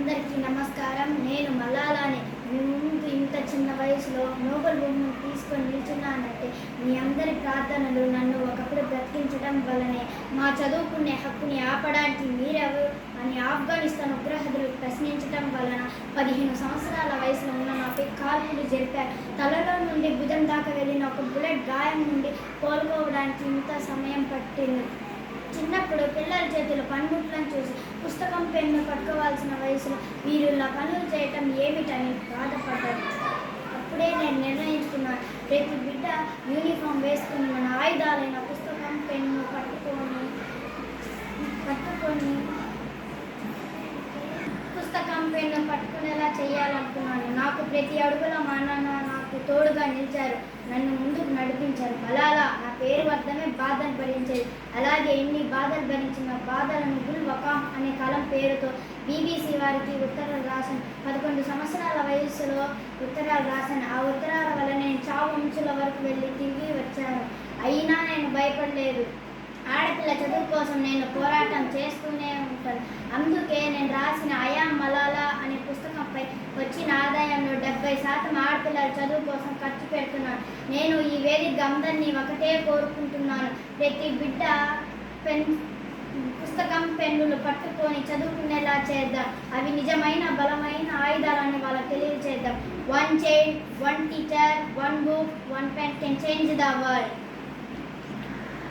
అందరికీ నమస్కారం. నేను మల్లాలానే. మీ ముందు ఇంత చిన్న వయసులో నోబెల్ బహుమతి తీసుకొని నిల్చున్నానంటే మీ అందరి ప్రార్థనలు నన్ను ఒకప్పుడు బ్రతికించడం వలనే మా చదువుకునే హక్కుని ఆపడానికి మీరెవరు? అని ఆఫ్ఘనిస్తాన్ ఉగ్రహదులు ప్రశ్నించడం వలన పదిహేను సంవత్సరాల వయసులో ఉన్న నాపై కాల్పులు జరిపారు. తలలో నుండి భుజం దాకా వెళ్ళిన ఒక బుల్లెట్ గాయం నుండి కోలుకోవడానికి ఇంత సమయం పట్టింది. చిన్నప్పుడు పిల్లల చేతిలో పనిముట్లను పెన్ను వయసులో మీరు ఇలా పనులు చేయటం ఏమిటని బాధపడ్డారు అప్పుడే నేను నిర్ణయించుకున్నాను ప్రతి బిడ్డ యూనిఫామ్ వేసుకుని మన ఆయుధాలైన పుస్తకం పెన్ను పట్టుకొని పట్టుకొని పుస్తకం పెన్ను పట్టుకునేలా చేయాలనుకున్నాను. నాకు ప్రతి అడుగులో మా నాన్న నాకు తోడుగా నిలిచారు. నన్ను ముందుకు నడిపించారు. అలా వర్ధమే బాధను భరించేది. అలాగే ఇన్ని బాధలు భరించిన బాధలను గుల్ వకాం అనే కలం పేరుతో బీబీసీ వారికి ఉత్తరాలు రాశాను పదకొండు సంవత్సరాల వయసులో ఉత్తరాలు రాశాను. ఆ ఉత్తరాల వల్ల నేను చావు అంచుల వరకు వెళ్ళి తిరిగి వచ్చాను. అయినా నేను భయపడలేదు. ఆడపిల్ల చదువు కోసం నేను పోరాటం చేస్తూనే ఉంటాను. అందుకే నేను రాసిన అయా మలాలా అనే పుస్తకంపై వచ్చిన ఆదాయంలో డెబ్బై శాతం ఆడపిల్లల చదువు కోసం ఖర్చు పెడుతున్నాను నేను ఈ వేదిక అందరినీ ఒకటే కోరుకుంటున్నాను. ప్రతి బిడ్డ పెన్ పుస్తకం పెన్నులు పట్టుకొని చదువుకునేలా చేద్దాం. అవి నిజమైన బలమైన ఆయుధాలని వాళ్ళకి తెలియజేద్దాం. One child one teacher one book one pen can change the world